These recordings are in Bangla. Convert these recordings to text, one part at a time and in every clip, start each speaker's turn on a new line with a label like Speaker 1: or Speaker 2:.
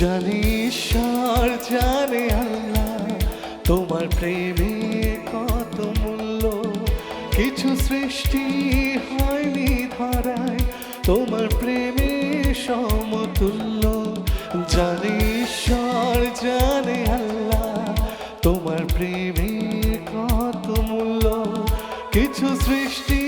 Speaker 1: জানি, ঈশ্বর জানে আল্লাহ, তোমার প্রেমে কত মূল্য। কিছু সৃষ্টি হয়নি ধরায়, তোমার প্রেমে সমতুল্য। জানি, ঈশ্বর জানে আল্লাহ, তোমার প্রেমে কত মূল্য। কিছু সৃষ্টি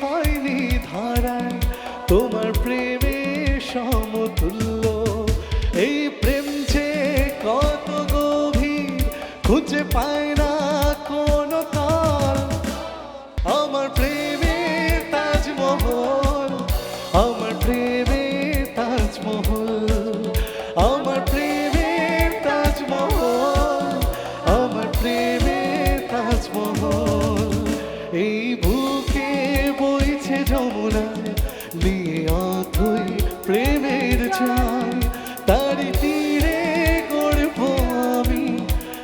Speaker 1: হয়নি ধরায়, তোমার প্রেমে সমতুল্য। খুঁজে পায় না কোন কাল। আমার প্রেমের তাজমহল, আমার প্রেমের তাজমহল, আমার প্রেমের তাজমহল, আমার প্রেমের তাজমহল। এই বুকে বইছে যমুনা, নিয়ে অথই প্রেমের চাই